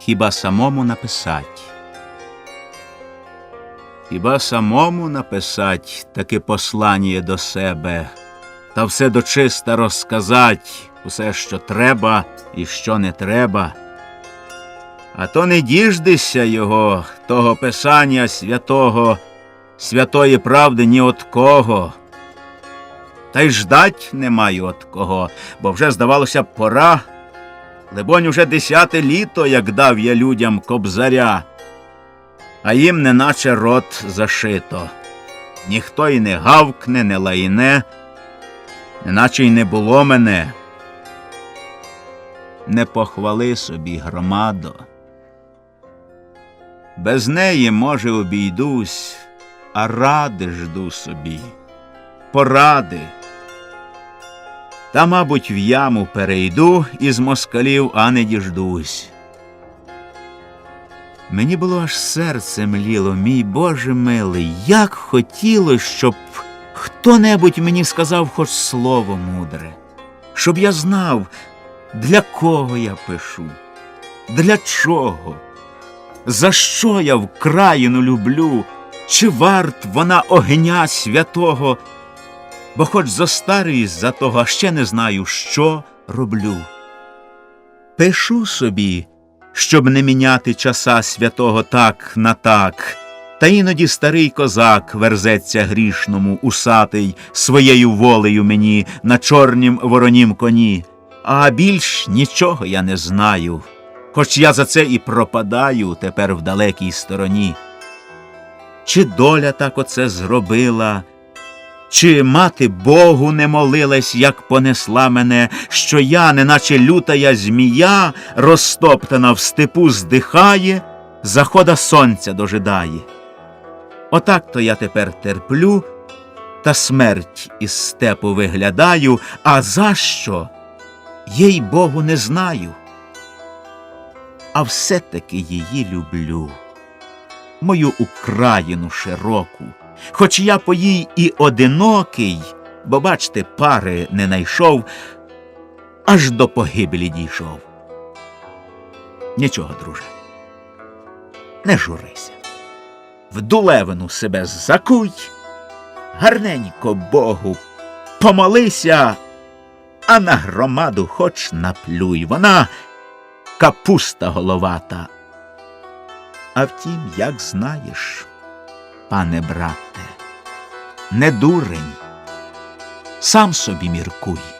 хіба самому написать? Хіба самому написать таке послання до себе, та все дочиста розказать, усе, що треба і що не треба. А то не діждися його, того писання святого, святої правди ні от кого. Та й ждать не маю от кого, бо вже, здавалося, пора. Либонь, уже десяте літо, як дав я людям кобзаря, а їм неначе рот зашито. Ніхто й не гавкне, не лайне, неначе й не було мене. Не похвали собі, громадо. Без неї, може, обійдусь, а ради жду собі, поради. Та, мабуть, в яму перейду із москалів, а не діждусь. Мені було аж серце мліло, мій Боже милий, як хотілося, щоб хто-небудь мені сказав хоч слово мудре, щоб я знав, для кого я пишу, для чого, за що я вкраїну люблю, чи варт вона огня святого, бо хоч зостарююсь за того, ще не знаю, що роблю. Пишу собі, щоб не міняти часа святого так на так. Та іноді старий козак верзеться грішному, усатий, своєю волею мені на чорнім воронім коні. А більш нічого я не знаю, хоч я за це і пропадаю тепер в далекій стороні. Чи доля так оце зробила, чи мати Богу не молилась, як понесла мене, що я, неначе лютая змія, розтоптана в степу, здихає, захода сонця дожидає. Отак то я тепер терплю, та смерть із степу виглядаю, а за що? Їй Богу не знаю. А все-таки її люблю, мою Україну широку, хоч я по їй і одинокий, бо, бачте, пари не найшов, аж до погибелі дійшов. Нічого, друже, не журися. В дулевину себе закуй, гарненько Богу, помолися, а на громаду хоч наплюй. Вона капуста головата. А втім, як знаєш, пане брате, не дурень, сам собі міркуй.